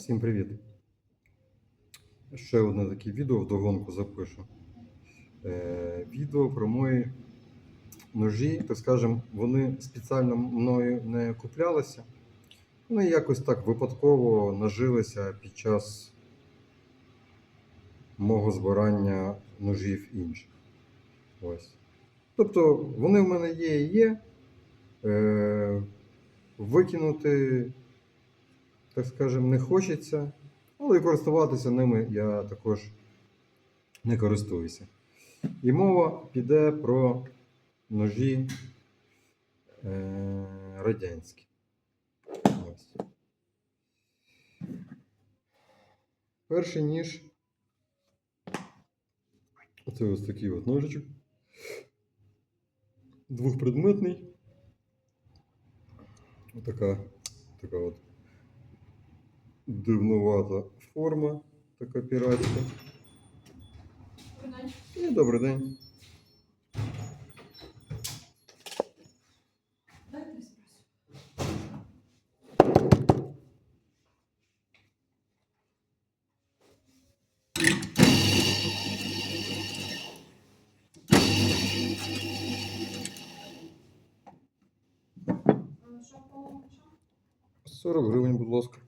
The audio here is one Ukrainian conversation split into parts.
Всім привіт! Ще одне таке відео вдогонку запишу. Е, відео про мої ножі, так скажемо, вони спеціально мною не куплялися. Вони якось так випадково нажилися під час мого збирання ножів інших. Ось. Тобто вони в мене є і є. Е, викинути так скажемо, не хочеться, але і користуватися ними я також не користуюся. І мова піде про ножі е, радянські. Перший ніж. Оце ось такий от ножичок. Двохпредметний. Отака, така от дивнувата форма, така піратська. І добрий день. Дайте еспресо. Е, Що по чому? 40 гривень, будь ласка.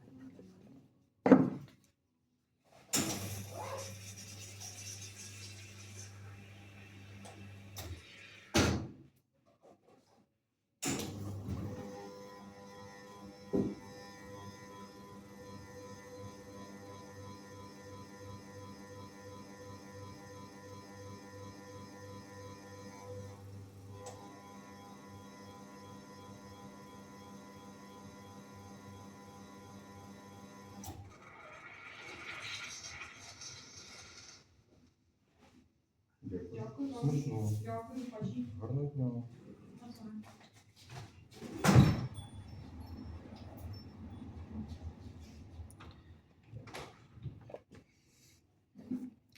Дякую. Вам. Смачного. Дякую, пажі. Гарного дня.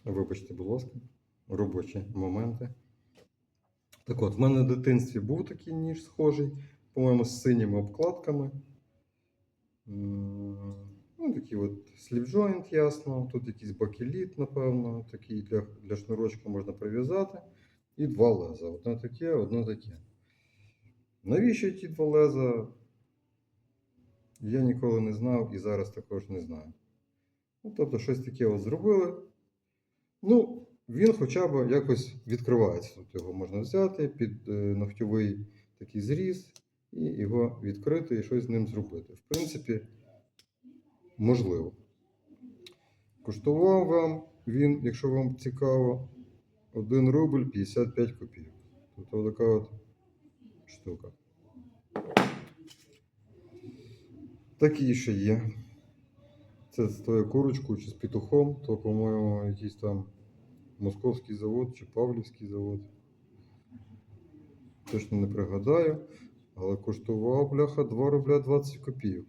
Вибачте, будь ласка, робочі моменти. Так от, в мене в дитинстві був такий ніж схожий, по-моєму, з синіми обкладками. Такий от слівджойнт, ясно. Тут якийсь бакеліт, напевно, такий для, для шнурочка можна прив'язати. І два леза. Одне таке, одне таке. Навіщо ті два леза? Я ніколи не знав і зараз також не знаю. Ну, тобто, щось таке от зробили. Ну, він хоча б якось відкривається. Тут його можна взяти під е, ногтьовий такий зріз і його відкрити і щось з ним зробити. В принципі, можливо. Коштував вам він, якщо вам цікаво, 1 рубль 55 копійок. Тобто така от штука. Такі ще є. Це з тою курочкою чи з петухом, то, по-моєму, якийсь там московський завод чи Павлівський завод. Точно не пригадаю, але коштував бляха 2 рубля 20 копійок.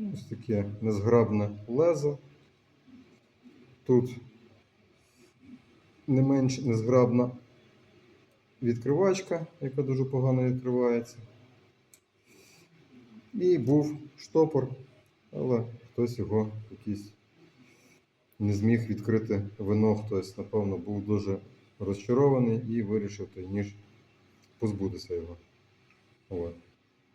Ось таке незграбне лезо. Тут не менш незграбна відкривачка, яка дуже погано відкривається. І був штопор, але хтось його якийсь не зміг відкрити вино, хтось, напевно, був дуже розчарований і вирішив той ніж позбутися його. От.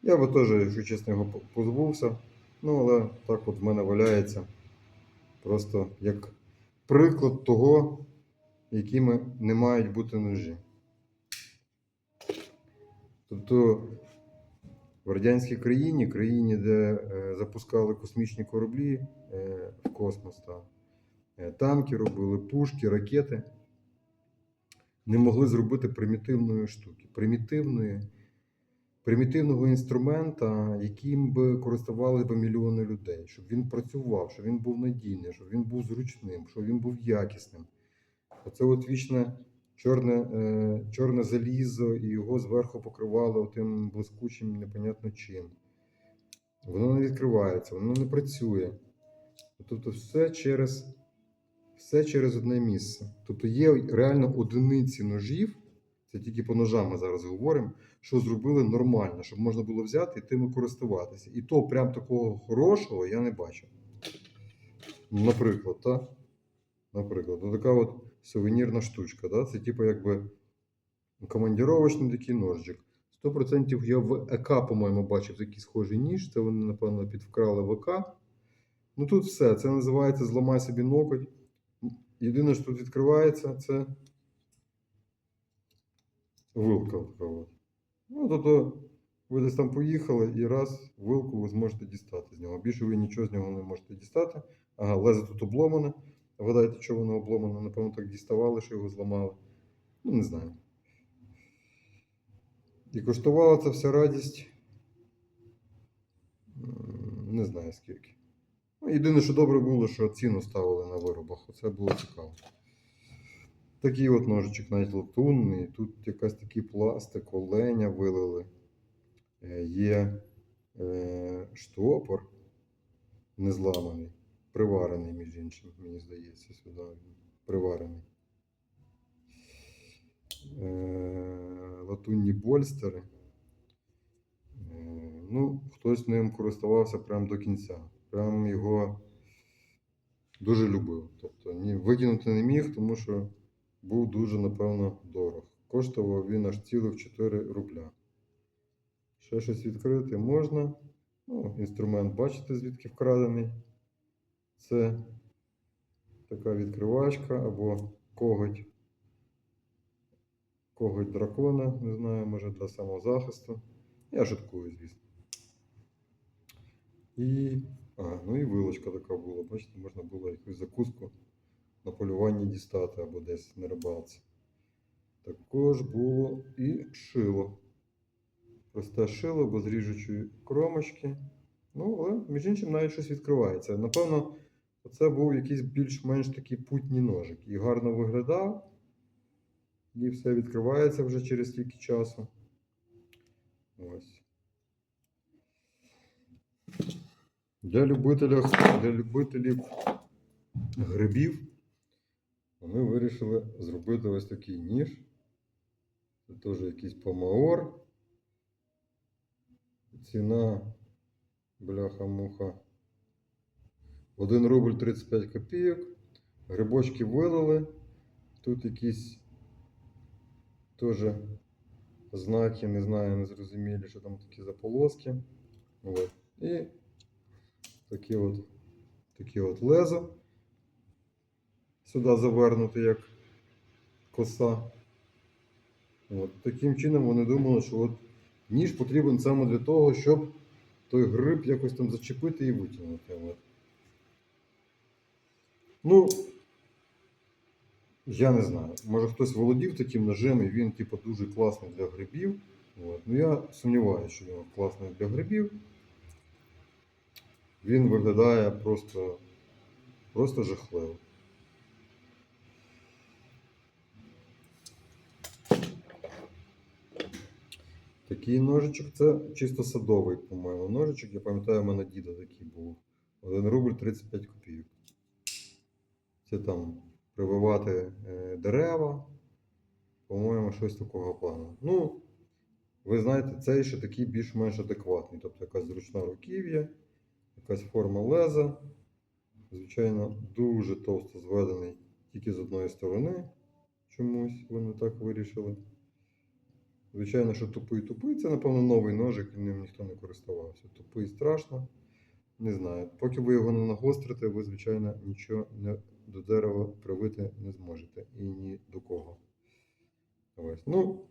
Я би теж, якщо чесно, його позбувся. Ну, але так от в мене валяється. Просто як приклад того, якими не мають бути ножі. Тобто в радянській країні, країні, де е, запускали космічні кораблі е, в космос, та, е, танки робили, пушки, ракети, не могли зробити примітивної штуки. Примітивної, примітивного інструмента, яким би користувалися мільйони людей, щоб він працював, щоб він був надійний, щоб він був зручним, щоб він був якісним. Оце от вічне чорне, е, чорне залізо, і його зверху покривало тим блискучим, непонятно чим. Воно не відкривається, воно не працює. Тобто, все через, все через одне місце. Тобто є реально одиниці ножів, Це тільки по ножам ми зараз говоримо, що зробили нормально, щоб можна було взяти і тими користуватися. І то прям такого хорошого я не бачив. Наприклад, так? Наприклад, ну така от сувенірна штучка. Да? Це типу якби командіровочний такий ножик. 100% я в ЕК, по-моєму, бачив такий схожий ніж. Це вони, напевно, підвкрали в ЕК. Ну тут все. Це називається зламай собі ноготь. Єдине, що тут відкривається, це вилка. Така. Ну, тобто ви десь там поїхали і раз вилку ви зможете дістати з нього. Більше ви нічого з нього не можете дістати. Ага, лезе тут обломане. Вгадайте, що воно обломане? Напевно, так діставали, що його зламали. Ну, не знаю. І коштувала ця вся радість. Не знаю скільки. Ну, єдине, що добре було, що ціну ставили на виробах. Оце було цікаво. Такий от ножичок навіть латунний. Тут якась такий пластик, оленя вилили. Е, Є е, штопор незламаний, приварений, між іншим, мені здається, сюди. Приварений. Е, латунні больстери. Е, Ну, хтось ним користувався прямо до кінця. Прям його дуже любив. Тобто ні, викинути не міг, тому що був дуже, напевно, дорог. Коштував він аж цілих 4 рубля. Ще щось відкрити можна. Ну, інструмент, бачите, звідки вкрадений. Це така відкривачка або коготь. Коготь дракона, не знаю, може для самозахисту. Я шуткую, звісно. І. А, ну і вилочка така була. Бачите, можна було якусь закуску на полюванні дістати або десь на рибалці. Також було і шило. Просте шило без ріжучої кромочки. Ну, але, між іншим, навіть щось відкривається. Напевно, це був якийсь більш-менш такий путній ножик. І гарно виглядав. І все відкривається вже через стільки часу. Ось. Для любителів, для любителів грибів ми вирішили зробити ось такий ніж. Це теж якийсь помаор. Ціна бляха-муха. 1 рубль 35 копійок. Грибочки вилили. Тут якісь теж знаки, не знаю, не зрозумілі, що там такі за полоски. От. І такі от, такі от лезо. Сюди завернути як коса. От. Таким чином вони думали, що от ніж потрібен саме для того, щоб той гриб якось там зачепити і витягнути. От. Ну, я не знаю. Може хтось володів таким ножем і він, типу, дуже класний для грибів. От. Ну я сумніваюся, що він класний для грибів. Він виглядає просто, просто жахливо. Такий ножичок, це чисто садовий, по-моєму, ножичок. Я пам'ятаю, у мене діда такий був. 1 рубль 35 копійок. Це там прививати е, дерева. По-моєму, щось такого плану. Ну, ви знаєте, цей ще такий більш-менш адекватний. Тобто якась зручна руків'я, якась форма леза. Звичайно, дуже товсто зведений тільки з одної сторони. Чомусь вони так вирішили. Звичайно, що тупий тупий, це, напевно, новий ножик, і ним ніхто не користувався. Тупий страшно. Не знаю. Поки ви його не нагострите, ви, звичайно, нічого не, до дерева привити не зможете. І ні до кого. Ось. Ну,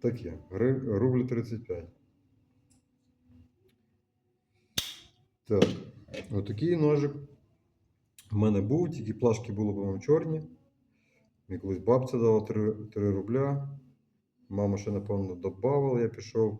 таке. Рубль 35. Так. Отакий ножик. У мене був, тільки плашки були, по-моєму, чорні. Мені колись бабця дала 3, 3 рубля. Мама ще, напевно, додавала. Я пішов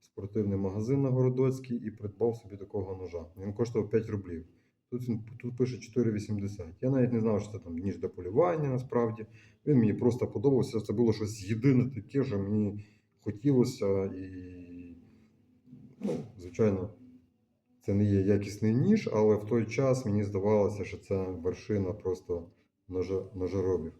в спортивний магазин на Городоцький і придбав собі такого ножа. Він коштував 5 рублів. Тут, він, тут пише 4,80. Я навіть не знав, що це там ніж для полювання насправді. Він мені просто подобався. Це було щось єдине таке, що мені хотілося. І, ну, звичайно, це не є якісний ніж, але в той час мені здавалося, що це вершина просто ножа, ножоробів.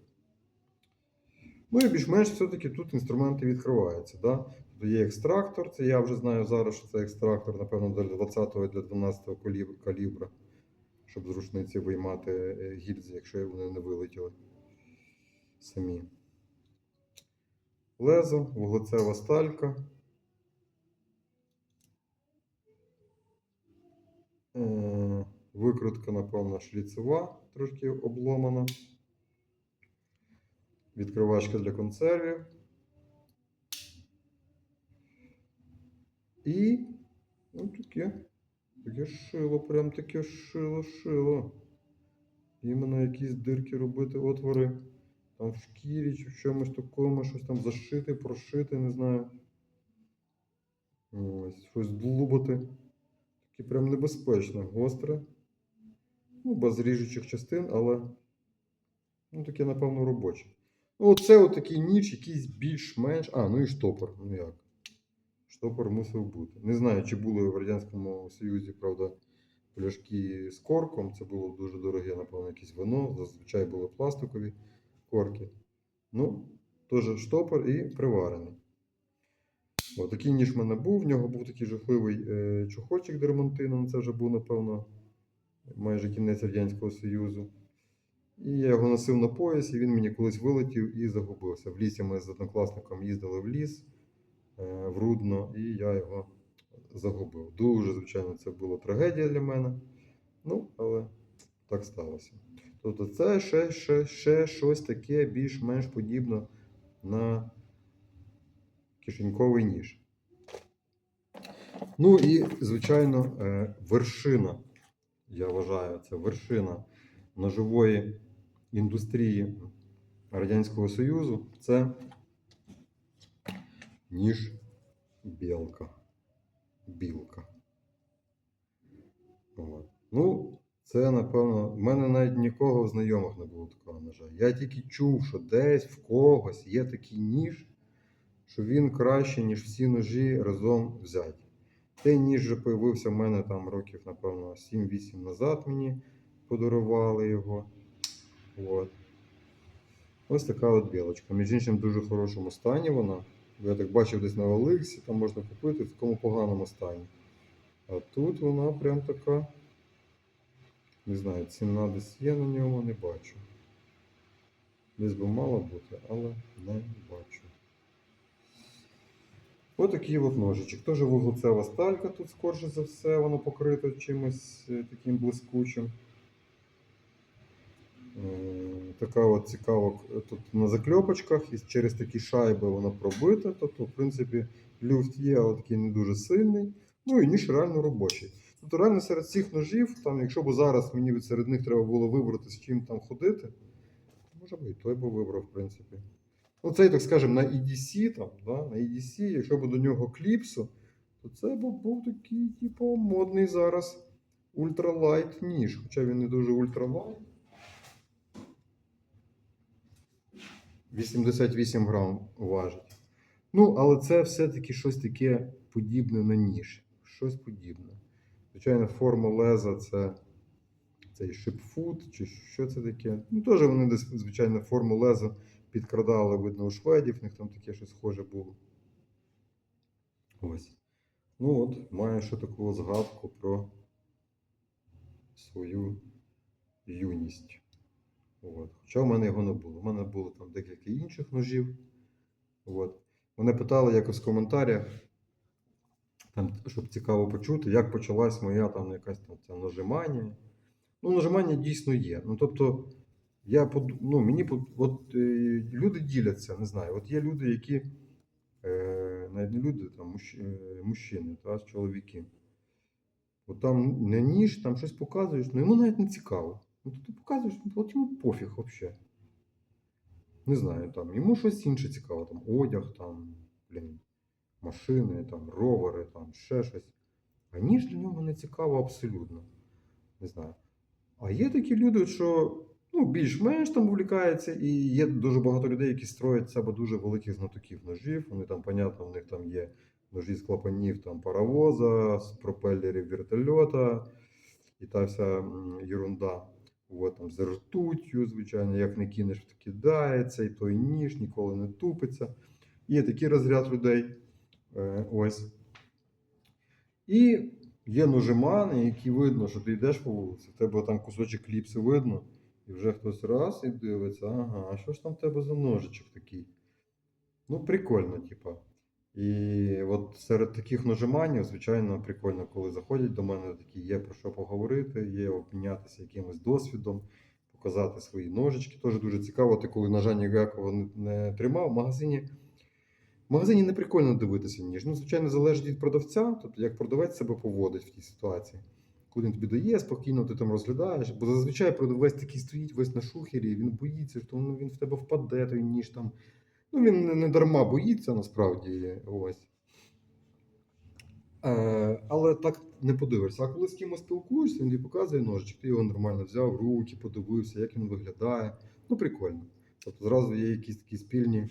Ну і більш-менш все-таки тут інструменти відкриваються. Да? Тобто є екстрактор, це я вже знаю зараз, що це екстрактор, напевно, для 20-го і для 12-го калібра, щоб з рушниці виймати е, гільзи, якщо вони не вилетіли самі. Лезо, вуглецева сталька. Е, Викрутка, напевно, шліцева, трошки обломана. Відкривачка для консервів. І ну, таке, таке шило, прям таке шило, шило. Іменно якісь дирки робити, отвори. Там в шкірі чи в чомусь такому, щось там зашити, прошити, не знаю. Ось, щось длубати. Таке прям небезпечне, гостре. Ну, без ріжучих частин, але ну, таке, напевно, робоче. Ну, оце отакий ніч, якийсь більш-менш. А, ну і штопор. Ну як? Штопор мусив бути. Не знаю, чи були в Радянському Союзі, правда, пляшки з корком. Це було дуже дороге, напевно, якесь вино. Зазвичай були пластикові корки. Ну, теж штопор і приварений. От, такий ніж в мене був. В нього був такий жахливий е, чохольчик дермантину. Ну, Це вже був, напевно, майже кінець Радянського Союзу. І я його носив на пояс, і він мені колись вилетів і загубився. В лісі ми з однокласником їздили в ліс е, в Рудно, і я його загубив. Дуже, звичайно, це була трагедія для мене. Ну, але так сталося. Тобто, це ще, ще, ще щось таке більш-менш подібне на кишеньковий ніж. Ну і, звичайно, е, вершина, я вважаю, це вершина ножової індустрії Радянського Союзу це ніж білка. Білка. От. Ну, це, напевно, в мене навіть нікого знайомих не було такого ножа. Я тільки чув, що десь в когось є такий ніж, що він краще, ніж всі ножі разом взяті. Цей ніж вже появився в мене там років, напевно, 7-8 назад мені подарували його. От. Ось така от білочка. Між іншим, в дуже хорошому стані вона. Я так бачив десь на Оликсі, там можна купити в такому поганому стані. А тут вона прям така. Не знаю, ціна десь є на ньому, не бачу. Десь би мала бути, але не бачу. Ось такий от ножичок. Теж вуглецева сталька тут, скорше за все, воно покрито чимось е, таким блискучим. Така от цікава тут на закльопочках, і через такі шайби воно пробите. Тобто, в принципі, люфт є, але такий не дуже сильний. Ну і ніж реально робочий. Тобто реально серед цих ножів, там, якщо б зараз мені серед них треба було вибрати, з чим там ходити, може би і той би вибрав, в принципі. Ну, цей, так скажемо, на EDC, там, да, на EDC, якщо б до нього кліпсу, то це б був такий, типу, модний зараз ультралайт ніж. Хоча він не дуже ультралайт. 88 грам важить. Ну, але це все-таки щось таке подібне на ніж. Щось подібне. Звичайно, форма леза це цей шипфут, чи що це таке. Ну, теж вони десь, звичайно, форму леза підкрадали, видно, у шведів, в них там таке щось схоже було. Ось. Ну от, маю ще таку згадку про свою юність. От. Хоча в мене його не було. У мене було там декілька інших ножів. От. Мене питали якось в коментарях, там, щоб цікаво почути, як почалась моя там якась там ця нажимання. Ну, нажимання дійсно є. Ну, тобто, я ну, мені от, е, люди діляться, не знаю. От є люди, які е, навіть не люди, там мужч... е, мужчини, та, чоловіки. От там не ніж, там щось показуєш, ну йому навіть не цікаво. Ну, то ти показуєш, ну, от йому пофіг взагалі. Не знаю, там йому щось інше цікаво, там одяг, там, блін, машини, там, ровери, там, ще щось. А ніж для нього не цікаво абсолютно. Не знаю. А є такі люди, що ну, більш-менш там увлікаються, і є дуже багато людей, які строять себе дуже великих знатоків ножів. Вони там, понятно, у них там є ножі з клапанів там, паровоза, з пропелерів вертольота і та вся ерунда. От, там, з ртуттю, звичайно, як не кинеш, то кидається, і той ніж ніколи не тупиться. Є такий розряд людей. Е, ось. І є ножимани, які видно, що ти йдеш по вулиці, в тебе там кусочок кліпси видно, і вже хтось раз і дивиться, ага, а що ж там в тебе за ножичок такий? Ну, прикольно, типа. І от серед таких нажиманів, звичайно, прикольно, коли заходять до мене, такі є про що поговорити, є обмінятися якимось досвідом, показати свої ножички. Теж дуже цікаво, ти коли ножа ніякого не, тримав, в магазині. В магазині не прикольно дивитися ніж. Ну, звичайно, залежить від продавця, тобто як продавець себе поводить в тій ситуації. Коли він тобі дає, спокійно ти там розглядаєш. Бо зазвичай продавець такий стоїть весь на шухері, він боїться, що ну, він в тебе впаде, той ніж там. Ну, він не, не дарма боїться насправді. Ось. Е, але так не подивишся. А коли з кимось спілкуєшся, він тобі показує ножичок, ти його нормально взяв в руки, подивився, як він виглядає. Ну, прикольно. Тобто зразу є якісь такі спільні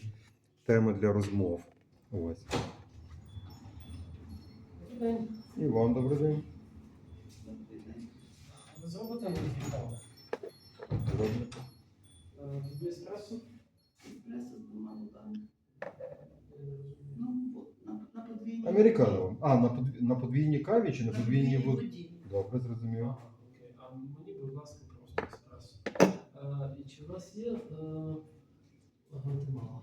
теми для розмов. Ось. І вам добрий день. Мені каву? Добре. Тобі еспресо? Еспресо з двома луками. Ну, от, на, на подвійній. Американо вам. А, на, подві- на подвійній каві чи на подвійній воді? Добре, зрозумів. Ага, окей. А мені, будь ласка, просто еспресо. Е, І чи у вас є е, Гватемала?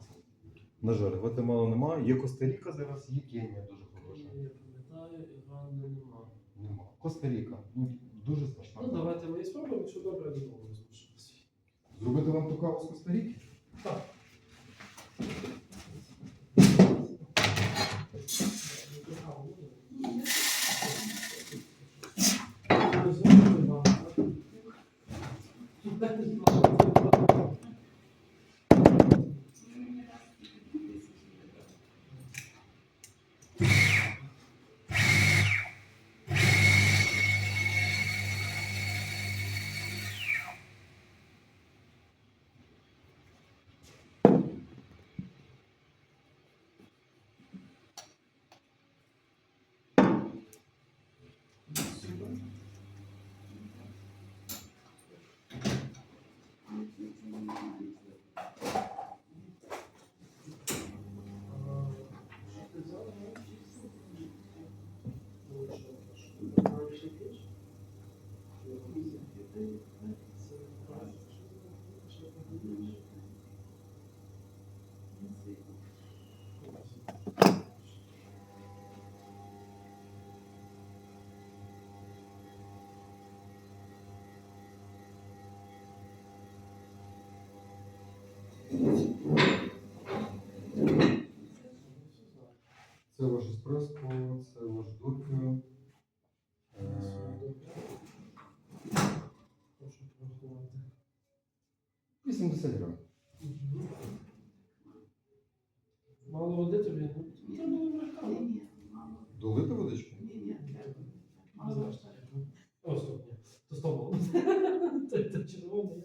На жаль, Гватемала немає. Є Коста-Ріка зараз, є Кенія дуже хороша. Я пам'ятаю, Івана нема. Нема. Коста-Ріка. Ну, дуже смачна. Ну, давайте ми її спробуємо, якщо добре, я додому візьму. Зробити вам ту каву з Коста-Ріки? Так. Ну, я- ну, мені раз і тисячі не дали. Це ваш еспресо, це ваш допіо. Прошу порахувати. 80 грам. Мало води тобі? Я не вмикала. Долити водичку? Ні, ні, треба. Мало. Ось тут. То з тобою. Це червоне.